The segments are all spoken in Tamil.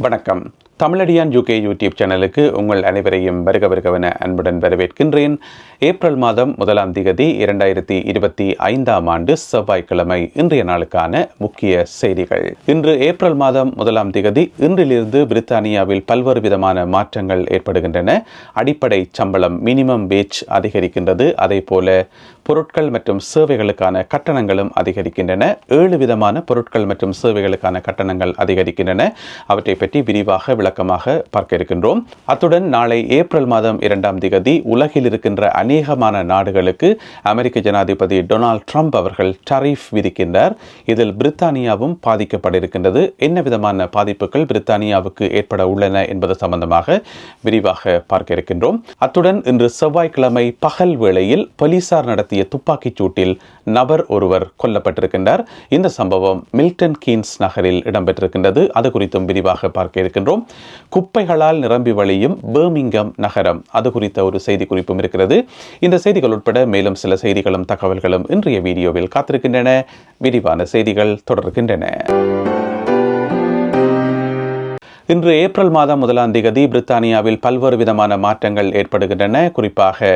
வணக்கம். தமிழடியான் யூகே யூடியூப் சேனலுக்கு உங்கள் அனைவரையும் வருக வருகவென அன்புடன் வரவேற்கின்றேன். ஏப்ரல் மாதம் முதலாம் திகதி இரண்டாயிரத்தி இருபத்தி ஐந்தாம் ஆண்டு செவ்வாய்க்கிழமை இன்றைய நாளுக்கான முக்கிய செய்திகள். இன்று ஏப்ரல் மாதம் முதலாம் திகதி இன்றிலிருந்து பிரித்தானியாவில் பல்வேறு விதமான மாற்றங்கள் ஏற்படுகின்றன. அடிப்படை சம்பளம் மினிமம் வேஜ் அதிகரிக்கின்றது. அதே போல பொருட்கள் மற்றும் சேவைகளுக்கான கட்டணங்களும் அதிகரிக்கின்றன. ஏழு விதமான பொருட்கள் மற்றும் சேவைகளுக்கான கட்டணங்கள் அதிகரிக்கின்றன. அவற்றை பற்றி விரிவாக விளக்கமாக பார்க்க இருக்கின்றோம். அத்துடன் நாளை ஏப்ரல் மாதம் இரண்டாம் திகதி உலகில் இருக்கின்ற அநேகமான நாடுகளுக்கு அமெரிக்க ஜனாதிபதி டொனால்ட் ட்ரம்ப் அவர்கள் டரீஃப் விதிக்கின்றார். இதில் பிரித்தானியாவும் பாதிக்கப்பட இருக்கின்றது என்ன விதமான பாதிப்புகள் பிரித்தானியாவுக்கு ஏற்பட உள்ளன என்பது சம்பந்தமாக விரிவாக பார்க்க இருக்கின்றோம். அத்துடன் இன்று செவ்வாய்க்கிழமை பகல் வேளையில் போலீசார் நடத்திய துப்பாக்கிச் சூட்டில் நபர் ஒருவர் கொல்லப்பட்டிருக்கின்றார். இந்த சம்பவம் மில்டன் கீன்ஸ் நகரில் இடம்பெற்றிருக்கின்றது. அது குறித்தும் விரிவாக பார்க்க இருக்கின்றோம். குப்பைகளால் நிரம்பி வழியும் பேர்மிங்கம் நகரம். அது குறித்த ஒரு செய்தி குறிப்பும் இருக்கிறது. இந்த செய்திகள் உட்பட மேலும் சில செய்திகளும் தகவல்களும் இன்றைய வீடியோவில் காத்திருக்கின்றன. விரிவான செய்திகள் தொடர்கின்றன. இன்று ஏப்ரல் மாதம் முதலாம் தேதி பிரித்தானியாவில் பல்வேறு விதமான மாற்றங்கள் ஏற்படுகின்றன. குறிப்பாக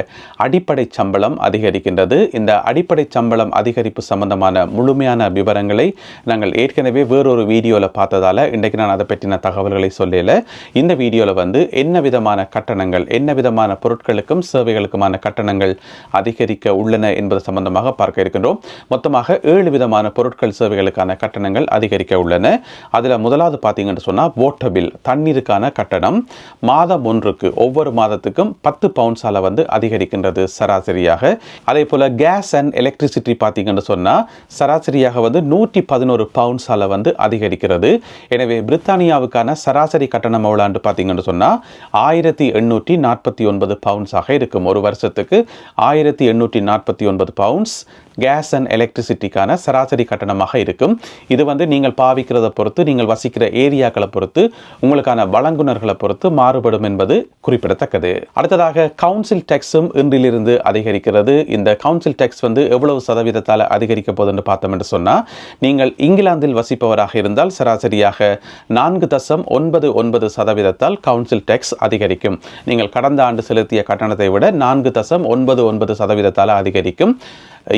அடிப்படை சம்பளம் அதிகரிக்கின்றது. இந்த அடிப்படை சம்பளம் அதிகரிப்பு சம்பந்தமான முழுமையான விவரங்களை நாங்கள் ஏற்கனவே வேறொரு வீடியோவில் பார்த்ததால இன்றைக்கு நான் அதை பற்றின தகவல்களை சொல்லல. இந்த வீடியோவில் வந்து என்ன விதமான கட்டணங்கள் என்ன விதமான பொருட்களுக்கும் சேவைகளுக்குமான கட்டணங்கள் அதிகரிக்க உள்ளன என்பது சம்பந்தமாக பார்க்க இருக்கின்றோம். மொத்தமாக ஏழு விதமான பொருட்கள் சேவைகளுக்கான கட்டணங்கள் அதிகரிக்க உள்ளன. அதில் முதலாவது பார்த்தீங்கன்னு சொன்னால் வாட்டர் பில் தண்ணீருக்கான கட்டணம் மாதம் ஒன்றுக்கு ஒவ்வொரு மாதத்துக்கும் பத்து பவுண்ட்ஸால் வந்து அதிகரிக்கின்றது சராசரியாக. அதே போல் கேஸ் அண்ட் எலக்ட்ரிசிட்டி பார்த்தீங்கன்னு சொன்னால் சராசரியாக வந்து நூற்றி பதினோரு பவுண்ட்ஸால் வந்து அதிகரிக்கிறது. எனவே பிரித்தானியாவுக்கான சராசரி கட்டணம் எவ்வளோன்னு பார்த்தீங்கன்னு சொன்னால் ஆயிரத்தி எண்ணூற்றி நாற்பத்தி ஒன்பது பவுண்ட்ஸாக இருக்கும். ஒரு வருஷத்துக்கு ஆயிரத்தி எண்ணூற்றி நாற்பத்தி ஒன்பது பவுண்ட்ஸ் கேஸ் அண்ட் எலக்ட்ரிசிட்டிக்கான சராசரி கட்டணமாக இருக்கும். இது வந்து நீங்கள் பாவிக்கிறத பொறுத்து நீங்கள் வசிக்கிற ஏரியாக்களை பொறுத்து உங்களுக்கான வழங்குனர்களை பொறுத்து மாறுபடும் என்பது குறிப்பிடத்தக்கது. அடுத்ததாக கவுன்சில் டேக்ஸும் இன்றிலிருந்து அதிகரிக்கிறது. இந்த கவுன்சில் டேக்ஸ் வந்து எவ்வளவு சதவீதத்தால் அதிகரிக்க போகுதுன்னு பார்த்தோம் என்று சொன்னால் நீங்கள் இங்கிலாந்தில் வசிப்பவராக இருந்தால் சராசரியாக நான்கு தசம் ஒன்பது ஒன்பது சதவீதத்தால் கவுன்சில் டேக்ஸ் அதிகரிக்கும். நீங்கள் கடந்த ஆண்டு செலுத்திய கட்டணத்தை விட நான்கு தசம் ஒன்பது ஒன்பது சதவீதத்தால் அதிகரிக்கும்.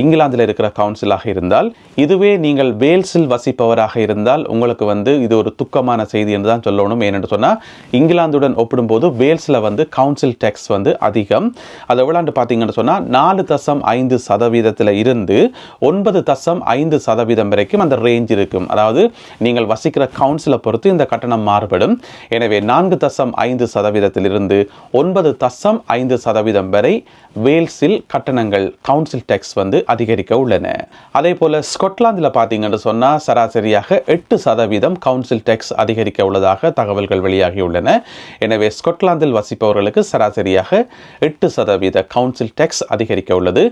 இங்கிலாந்தில் இருக்கிற கவுன்சிலாக இருந்தால் இதுவே நீங்கள் வேல்ஸில் வசிப்பவராக இருந்தால் உங்களுக்கு வந்து இது ஒரு துக்கமான செய்தி என்று தான் சொல்லணும். ஏனென்று சொன்னால் இங்கிலாந்துடன் ஒப்பிடும்போது வேல்ஸில் வந்து கவுன்சில் டேக்ஸ் வந்து அதிகம். அது எவ்வளோண்டு பார்த்தீங்கன்னு சொன்னால் நாலு தசம் ஐந்து சதவீதத்தில் இருந்து ஒன்பது தசம் ஐந்து சதவீதம் வரைக்கும் அந்த ரேஞ்ச் இருக்கும். அதாவது நீங்கள் வசிக்கிற கவுன்சிலை பொறுத்து இந்த கட்டணம் மாறுபடும். எனவே நான்கு தசம் ஐந்து சதவீதத்திலிருந்து ஒன்பது தசம் ஐந்து சதவீதம் வரை வேல்ஸில் கட்டணங்கள் கவுன்சில் டேக்ஸ் வந்து அதிகரிக்க உள்ளன. அதே போல ஸ்கொட்லாந்தில் பார்த்தீங்கன்னு சொன்னால் சராசரியாக எட்டு சதவீதம் கவுன்சில் டேக்ஸ் அதிகரிக்க உள்ளதாக தகவல்கள் வெளியாகியுள்ளன எனவே ஸ்கொட்லாந்தில் வசிப்பவர்களுக்கு சராசரியாக எட்டு சதவீத கவுன்சில் டேக்ஸ் அதிகரிக்க உள்ளது.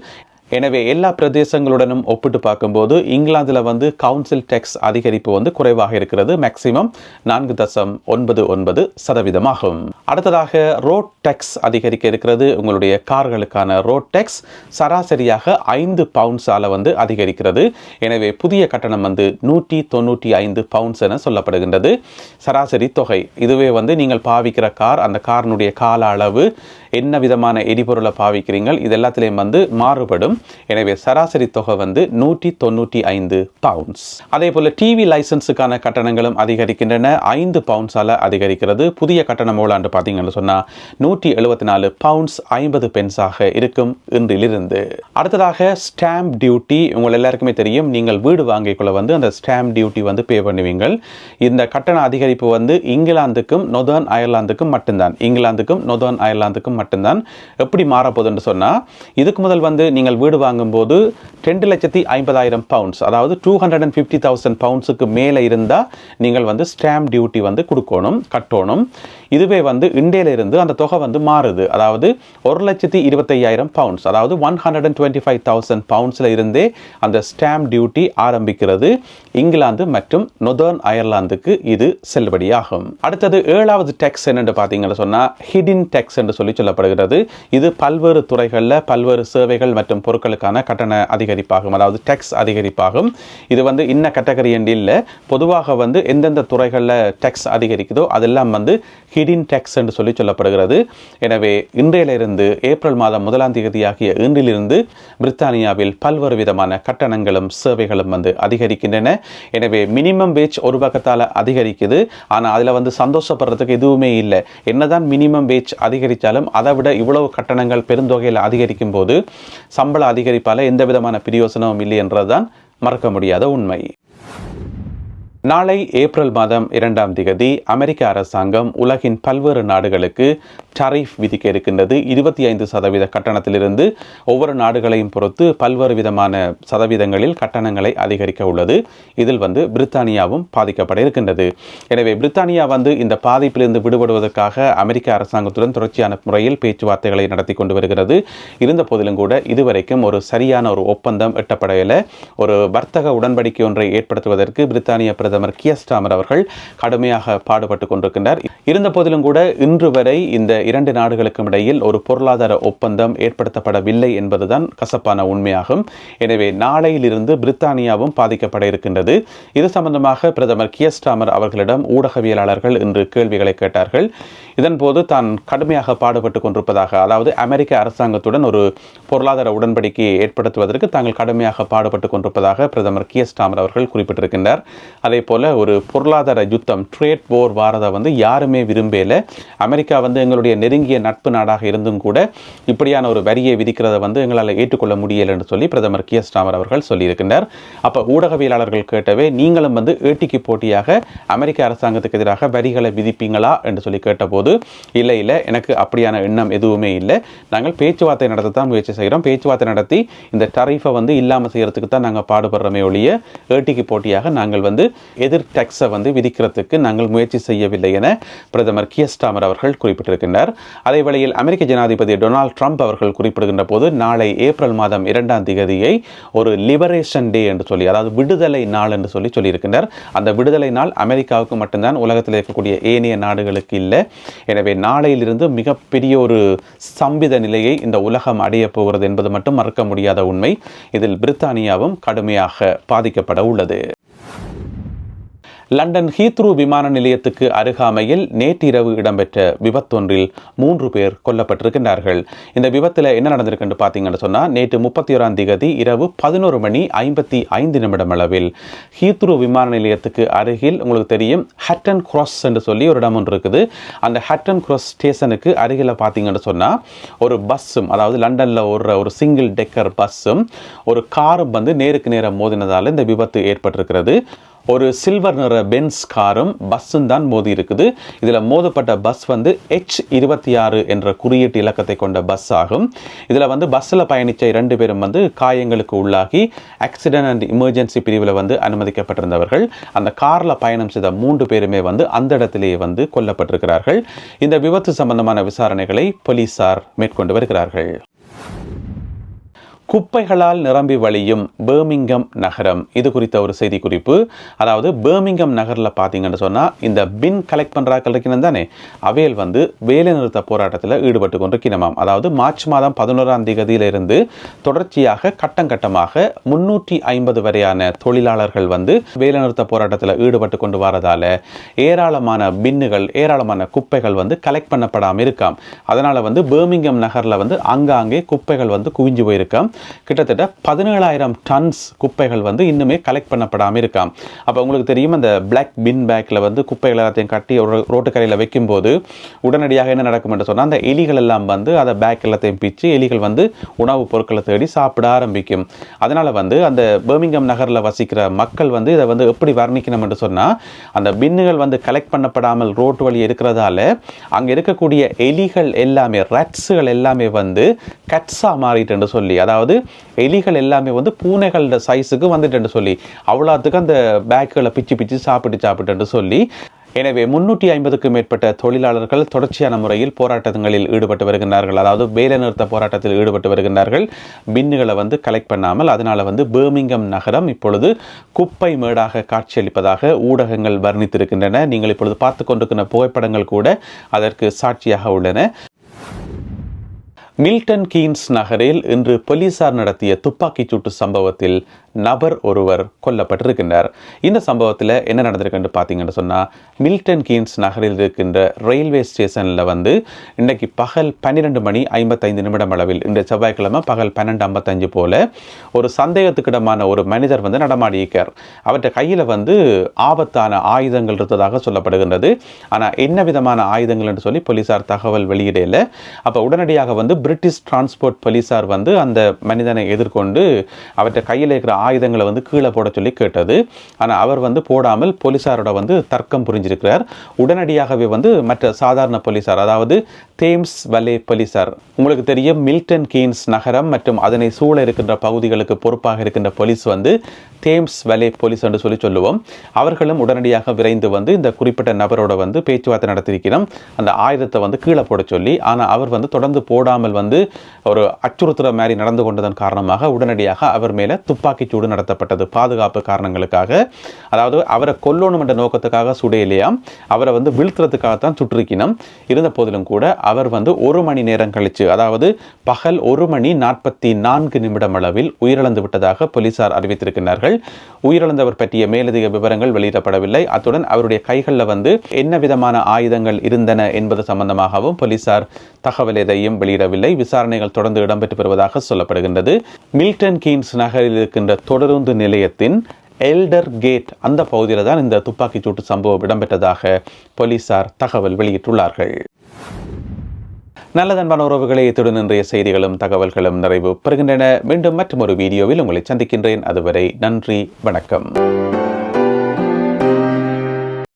எனவே எல்லா பிரதேசங்களுடனும் ஒப்பிட்டு பார்க்கும்போது இங்கிலாந்தில் வந்து கவுன்சில் டேக்ஸ் அதிகரிப்பு வந்து குறைவாக இருக்கிறது. மேக்சிமம் நான்கு தசம் ஒன்பது ஒன்பது சதவீதமாகும். அடுத்ததாக ரோட் டேக்ஸ் அதிகரிக்க இருக்கிறது. உங்களுடைய கார்களுக்கான ரோட் டேக்ஸ் சராசரியாக ஐந்து பவுண்ட்ஸால் வந்து அதிகரிக்கிறது. எனவே புதிய கட்டணம் வந்து நூற்றி தொண்ணூற்றி ஐந்து பவுண்ட்ஸ் என சொல்லப்படுகின்றது. சராசரி தொகை. இதுவே வந்து நீங்கள் பாவிக்கிற கார் அந்த காரினுடைய கால அளவு என்ன விதமான எரிபொருளை பாவிக்கிறீங்கள் இது எல்லாத்துலேயும் வந்து மாறுபடும். எனவே சராசரி தொகை வந்து நூற்றி தொண்ணூற்றி ஐந்து பவுண்ட்ஸ் அதே போல் டிவி லைசன்ஸுக்கான கட்டணங்களும் அதிகரிக்கின்றன. ஐந்து பவுண்ட்ஸால் அதிகரிக்கிறது. புதிய கட்டணம் ஓலாண்டு பார்த்தீங்கன்னு சொன்னால் நூற்றி எழுபத்தி நாலு பவுண்ட்ஸ் ஐம்பது பென்ஸாக இருக்கும் இன்றிலிருந்து. அடுத்ததாக ஸ்டாம்ப் டியூட்டி உங்கள் எல்லாருக்குமே தெரியும். நீங்கள் வீடு வாங்கிக்குள்ள வந்து அந்த ஸ்டாம்ப் டியூட்டி வந்து பே பண்ணுவீங்கள். இந்த கட்டண அதிகரிப்பு வந்து இங்கிலாந்துக்கும் நொதர்ன் அயர்லாந்துக்கும் மட்டும்தான். இங்கிலாந்துக்கும் நொதர்ன் அயர்லாந்துக்கும் மட்டும்தான். எப்படி மாறப்போகுதுன்னு சொன்னால் இதுக்கு முதல் வந்து நீங்கள் வீடு வீடு வாங்கும்போது ரெண்டு லட்சத்தி ஐம்பதாயிரம் பவுண்ட்ஸ் அதாவது two hundred and fifty thousand பவுண்ட்ஸுக்கு மேலே இருந்தால் நீங்கள் வந்து ஸ்டாம்ப் டியூட்டி வந்து கொடுக்கணும் கட்டணும். இதுவே வந்து இந்தியிலிருந்து அந்த தொகை வந்து மாறுது. அதாவது ஒரு லட்சத்தி இருபத்தையாயிரம் பவுண்ட்ஸ் அதாவது one hundred and twenty five thousand பவுண்ட்ஸில் இருந்தே அந்த ஸ்டாம்ப் டியூட்டி ஆரம்பிக்கிறது இங்கிலாந்து மற்றும் நொதர்ன் அயர்லாந்துக்கு இது செல்லுபடியாகும். அடுத்தது ஏழாவது டேக்ஸ் என்னென்று பார்த்தீங்கன்னு சொன்னால் ஹிடின் டேக்ஸ் என்று சொல்லி சொல்லப்படுகிறது. இது பல்வேறு துறைகளில் பல்வேறு சேவைகள் மற்றும் பொருட்களுக்கான கட்டண அதிகரிப்பாகும். அதாவது டேக்ஸ் அதிகரிப்பாகும். இது வந்து இன்ன கேட்டகரி என்று இல்லை பொதுவாக வந்து எந்தெந்த துறைகளில் டேக்ஸ் அதிகரிக்குதோ அதெல்லாம் வந்து ஹிடின் டேக்ஸ் என்று சொல்லி சொல்லப்படுகிறது. எனவே இன்றையிலிருந்து ஏப்ரல் மாதம் முதலாம் தேதியாகிய இன்றிலிருந்து பிரித்தானியாவில் பல்வேறு விதமான கட்டணங்களும் சேவைகளும் வந்து அதிகரிக்கின்றன. எனவே மினிமம் வேஜ் ஒரு பக்கத்தால் அதிகரிக்குது. ஆனால் அதில் வந்து சந்தோஷப்படுறதுக்கு எதுவுமே இல்லை. என்னதான் மினிமம் வேஜ் அதிகரித்தாலும் அதை விட இவ்வளவு கட்டணங்கள் பெருந்தொகையில் அதிகரிக்கும் போது சம்பள அதிகரிப்பால் எந்த விதமான பிரயோசனமும் இல்லை என்றதுதான் மறக்க முடியாத உண்மை. நாளை ஏப்ரல் மாதம் இரண்டாம் திகதி அமெரிக்க அரசாங்கம் உலகின் பல்வேறு நாடுகளுக்கு டரிஃப் விதிக்க இருக்கின்றது இருபத்தி ஐந்து சதவீத கட்டணத்திலிருந்து ஒவ்வொரு நாடுகளையும் பொறுத்து பல்வேறு விதமான சதவீதங்களில் கட்டணங்களை அதிகரிக்க உள்ளது. இதில் வந்து பிரித்தானியாவும் பாதிக்கப்பட இருக்கின்றது. எனவே பிரித்தானியா வந்து இந்த பாதிப்பிலிருந்து விடுபடுவதற்காக அமெரிக்க அரசாங்கத்துடன் தொடர்ச்சியான முறையில் பேச்சுவார்த்தைகளை நடத்தி கொண்டு வருகிறது. இருந்த போதிலும் கூட இதுவரைக்கும் ஒரு சரியான ஒரு ஒப்பந்தம் எட்டப்படவில்லை. ஒரு வர்த்தக உடன்படிக்கை ஒன்றை ஏற்படுத்துவதற்கு பிரித்தானிய பிரதமர் கியஸ்டாமர் அவர்கள் கடுமையாக பாடுபட்டு கொண்டிருக்கின்றார். இருந்த போதிலும் கூட இன்று வரை இந்த இரண்டு நாடுகளுக்கும் இடையில் ஒரு பொருளாதார ஒப்பந்தம் ஏற்படுத்தப்படவில்லை என்பதுதான் கசப்பான உண்மையாகும். எனவே நாளையிலிருந்து பிரித்தானியாவும் பாதிக்கப்பட இருக்கின்றது. இது சம்பந்தமாக பிரதமர் கியஸ்டாமர் அவர்களிடம் ஊடகவியலாளர்கள் இன்று கேள்விகளை கேட்டார்கள். இதன்போது தான் கடுமையாக பாடுபட்டு கொண்டிருப்பதாக அதாவது அமெரிக்க அரசாங்கத்துடன் ஒரு பொருளாதார உடன்படிக்கை ஏற்படுத்துவதற்கு தாங்கள் கடுமையாக பாடுபட்டு கொண்டிருப்பதாக பிரதமர் கியஸ்டாமர் அவர்கள் குறிப்பிட்டிருக்கின்றார். அதே போல் ஒரு பொருளாதார யுத்தம் ட்ரேட் போர் வாரதை வந்து யாருமே விரும்பல. அமெரிக்கா வந்து எங்களுடைய நெருங்கிய நட்பு நாடாக இருந்தும் கூட இப்படியான ஒரு வரியை விதிக்கிறத வந்து எங்களால் ஏற்றுக்கொள்ள முடியலை என்று சொல்லி பிரதமர் கே ஸ்டாமர் அவர்கள் சொல்லியிருக்கின்றார். அப்போ ஊடகவியலாளர்கள் கேட்டவே நீங்களும் வந்து ஏட்டிக்கு போட்டியாக அமெரிக்க அரசாங்கத்துக்கு எதிராக வரிகளை விதிப்பீங்களா? என்று சொல்லி கேட்டபோது இல்லை இல்லை எனக்கு அப்படியான எண்ணம் எதுவுமே இல்லை. நாங்கள் பேச்சுவார்த்தை நடத்தத்தான் முயற்சி செய்கிறோம். பேச்சுவார்த்தை நடத்தி இந்த டரிஃபை வந்து இல்லாமல் செய்கிறதுக்கு தான் நாங்கள் பாடுபடுறோமே ஒழிய ஏட்டிக்கு போட்டியாக நாங்கள் வந்து எதிர் டேக்ஸை வந்து விதிக்கிறதுக்கு நாங்கள் முயற்சி செய்யவில்லை என பிரதமர் கியஸ்டாமர் அவர்கள் குறிப்பிட்டிருக்கின்றார். அதே வேளையில் அமெரிக்க ஜனாதிபதி டொனால்ட் ட்ரம்ப் அவர்கள் குறிப்பிடுகின்ற போது நாளை ஏப்ரல் மாதம் இரண்டாம் திகதியை ஒரு லிபரேஷன் டே என்று சொல்லி அதாவது விடுதலை நாள் என்று சொல்லி சொல்லியிருக்கின்றார். அந்த விடுதலை நாள் அமெரிக்காவுக்கு மட்டும்தான் உலகத்தில் இருக்கக்கூடிய ஏனைய நாடுகளுக்கு இல்லை. எனவே நாளையிலிருந்து மிகப்பெரிய ஒரு சம்பித நிலையை இந்த உலகம் அடைய போகிறது என்பது மட்டும் மறக்க முடியாத உண்மை. இதில் பிரித்தானியாவும் கடுமையாக பாதிக்கப்பட உள்ளது. லண்டன் ஹீத்ரூ விமான நிலையத்துக்கு அருகாமையில் நேற்றிரவு இடம்பெற்ற விபத்தொன்றில் மூன்று பேர் கொல்லப்பட்டிருக்கின்றார்கள். இந்த விபத்தில் என்ன நடந்திருக்குன்னு பார்த்தீங்கன்னு சொன்னால் நேற்று முப்பத்தி ஓராம் திகதி இரவு பதினோரு மணி ஐம்பத்தி ஐந்து நிமிடம் அளவில் ஹீத்ரூ விமான நிலையத்துக்கு அருகில் உங்களுக்கு தெரியும் ஹட்டன் கிராஸ் என்று சொல்லி ஒரு இடம் ஒன்று இருக்குது. அந்த ஹட்டன் கிராஸ் ஸ்டேஷனுக்கு அருகில் பார்த்தீங்கன்னு சொன்னால் ஒரு பஸ்ஸும் அதாவது லண்டனில் ஒரு ஒரு சிங்கிள் டெக்கர் பஸ்ஸும் ஒரு காரும் வந்து நேருக்கு நேரம் மோதினதால் இந்த விபத்து ஏற்பட்டிருக்கிறது. ஒரு சில்வர் நிற பென்ஸ் காரும் பஸ்ஸும் தான் மோதி இருக்குது இதில் மோதப்பட்ட பஸ் வந்து ஹெச் இருபத்தி ஆறு என்ற குறியீட்டு இலக்கத்தை கொண்ட பஸ் ஆகும். இதில் வந்து பஸ்ஸில் பயணித்த இரண்டு பேரும் வந்து காயங்களுக்கு உள்ளாகி ஆக்சிடென்ட் அண்ட் எமர்ஜென்சி பிரிவில் வந்து அனுமதிக்கப்பட்டிருந்தவர்கள். அந்த காரில் பயணம் செய்த மூன்று பேருமே வந்து அந்த இடத்திலேயே வந்து கொல்லப்பட்டிருக்கிறார்கள். இந்த விபத்து சம்பந்தமான விசாரணைகளை போலீசார் மேற்கொண்டு வருகிறார்கள். குப்பைகளால் நிரம்பி வழியும் பேர்மிங்கம் நகரம். இது குறித்த ஒரு செய்தி குறிப்பு அதாவது பேர்மிங்கம் நகரில் பார்த்தீங்கன்னு சொன்னால் இந்த பின் கலெக்ட் பண்ணுறாக்கள் இருக்கணும் தானே? அவையல் வந்து வேலைநிறுத்த போராட்டத்தில் ஈடுபட்டு கொண்டிருக்கணுமாம் அதாவது மார்ச் மாதம் பதினோராம் தேதியிலிருந்து தொடர்ச்சியாக கட்டம் கட்டமாக முன்னூற்றி ஐம்பது வரையான தொழிலாளர்கள் வந்து வேலைநிறுத்த போராட்டத்தில் ஈடுபட்டு கொண்டு வரதால் ஏராளமான பின்னுகள் ஏராளமான குப்பைகள் வந்து கலெக்ட் பண்ணப்படாமல் இருக்காம். அதனால் வந்து பேர்மிங்கம் நகரில் வந்து அங்காங்கே குப்பைகள் வந்து குவிஞ்சு போயிருக்காம். கிட்டத்தட்ட பதினேழாயிரம் டன்ஸ் குப்பைகள் வந்து இன்னுமே கலெக்ட் பண்ணப்படாமல் இருக்காம். அப்போ உங்களுக்கு தெரியும் அந்த பிளாக் பின் பேக்கில் வந்து குப்பைகள் எல்லாத்தையும் கட்டி ஒரு ரோட்டுக்கரையில் வைக்கும்போது உடனடியாக என்ன நடக்கும் என்று சொன்னால் அந்த எலிகள் எல்லாம் வந்து அதை பேக் எல்லாத்தையும் பிச்சு எலிகள் வந்து உணவுப் பொருட்களை தேடி சாப்பிட ஆரம்பிக்கும். அதனால் வந்து அந்த பேர்மிங்கம் நகரில் வசிக்கிற மக்கள் வந்து இதை வந்து எப்படி வர்ணிக்கணும் என்று சொன்னால் அந்த பின்னுகள் வந்து கலெக்ட் பண்ணப்படாமல் ரோட்டு வழி இருக்கிறதால அங்கே இருக்கக்கூடிய எலிகள் எல்லாமே ரட்ஸுகள் எல்லாமே வந்து கட்ஸாக மாறிட்டு சொல்லி அதாவது எலிகள் எல்லாமே வந்து பூனைகளோட சைஸுக்கு வந்துட்டு சொல்லி அவ்வளோத்துக்கு அந்த பேக்குகளை பிச்சு பிச்சு சாப்பிட்டு சாப்பிட்டுன்னு சொல்லி எனவே முன்னூற்றி ஐம்பதுக்கும் மேற்பட்ட தொழிலாளர்கள் தொடர்ச்சியான முறையில் போராட்டங்களில் ஈடுபட்டு வருகின்றார்கள். அதாவது வேலை நிறுத்த போராட்டத்தில் ஈடுபட்டு வருகின்றார்கள். பின்னுகளை வந்து கலெக்ட் பண்ணாமல் அதனால் வந்து பேர்மிங்கம் நகரம் இப்பொழுது குப்பை மேடாக காட்சியளிப்பதாக ஊடகங்கள் வர்ணித்திருக்கின்றன. நீங்கள் இப்பொழுது பார்த்து கொண்டிருக்கிற புகைப்படங்கள் கூட அதற்கு சாட்சியாக உள்ளன. மில்டன் கீன்ஸ் நகரில் இன்று போலீசார் நடத்திய துப்பாக்கிச் சூட்டு சம்பவத்தில் நபர் ஒருவர் கொல்லப்பட்டிருக்கின்றார். இந்த சம்பவத்தில் என்ன நடந்திருக்குன்னு பார்த்தீங்கன்னு சொன்னால் மில்டன் கீன்ஸ் நகரில் இருக்கின்ற ரயில்வே ஸ்டேஷனில் வந்து இன்றைக்கு பகல் பன்னிரெண்டு மணி ஐம்பத்தைந்து நிமிடம் அளவில் இந்த செவ்வாய்க்கிழமை பகல் பன்னெண்டு ஐம்பத்தஞ்சு போல ஒரு சந்தேகத்துக்கிடமான ஒரு மனிதர் வந்து நடமாடியிருக்கார் அவற்றை கையில் வந்து ஆபத்தான ஆயுதங்கள் இருந்ததாக சொல்லப்படுகின்றது. ஆனால் என்ன விதமான ஆயுதங்கள் என்று சொல்லி போலீசார் தகவல் வெளியிடையில் அப்போ உடனடியாக வந்து பிரிட்டிஷ் டிரான்ஸ்போர்ட் போலீஸார் வந்து அந்த மனிதனை எதிர்கொண்டு அவற்றை கையில் இருக்கிற ஆயுதங்களை வந்து கீழே போட சொல்லி கேட்டது. ஆனால் அவர் வந்து போடாமல் போலீஸாரோட வந்து தர்க்கம் புரிஞ்சிருக்கிறார். உடனடியாகவே வந்து மற்ற சாதாரண போலீசார் அதாவது தேம்ஸ் வலே போலீசார் உங்களுக்கு தெரியும் மில்டன் கீன்ஸ் நகரம் மற்றும் அதனை சூழ இருக்கின்ற பகுதிகளுக்கு பொறுப்பாக இருக்கின்ற போலீஸ் வந்து தேம்ஸ் வலே போலீஸ் என்று சொல்லி சொல்லுவோம். அவர்களும் உடனடியாக விரைந்து வந்து இந்த குறிப்பிட்ட நபரோட வந்து பேச்சுவார்த்தை நடத்தியிருக்கிறோம். அந்த ஆயுதத்தை வந்து கீழே போட சொல்லி ஆனால் அவர் வந்து தொடர்ந்து போடாமல் வந்து ஒரு அச்சுறுத்துற மாதிரி நடந்து கொண்டதன் காரணமாக உடனடியாக அவர் மேலே துப்பாக்கிச் சூடு நடத்தப்பட்டது. பாதுகாப்பு காரணங்களுக்காக. அதாவது அவரை கொல்லணும் என்ற நோக்கத்துக்காக சுடையிலையாம் அவரை வந்து வீழ்த்துறதுக்காகத்தான் சுற்றிருக்கணும் இருந்த போதிலும் கூட அவர் வந்து ஒரு மணி நேரம் கழித்து அதாவது பகல் ஒரு மணி நாற்பத்தி நான்கு நிமிடம் அளவில் உயிரிழந்து விட்டதாக போலீசார் அறிவித்திருக்கிறார்கள் உயிரிழந்தவர் பற்றிய மேலதிக விவரங்கள் வெளியிடப்படவில்லை. அத்துடன் அவருடைய கைகளில் வந்து என்ன விதமான ஆயுதங்கள் இருந்தன என்பது சம்பந்தமாகவும் போலீசார் தகவல் எதையும் வெளியிடவில்லை. விசாரணைகள் தொடர்ந்து இடம்பெற்று வருவதாக சொல்லப்படுகின்றது. மில்டன் கீன்ஸ் நகரில் இருக்கின்ற தொடருந்து நிலையத்தின் எல்டர் கேட் அந்த பகுதியில் தான் இந்த துப்பாக்கிச்சூட்டு சம்பவம் இடம்பெற்றதாக போலீசார் தகவல் வெளியிட்டுள்ளார்கள். நல்லதன்பான உறவுகளை இத்துடன் இன்றைய செய்திகளும் தகவல்களும் நிறைவு பெறுகின்றன. மீண்டும் மற்றும் ஒரு வீடியோவில் உங்களை சந்திக்கின்றேன். அதுவரை நன்றி வணக்கம்.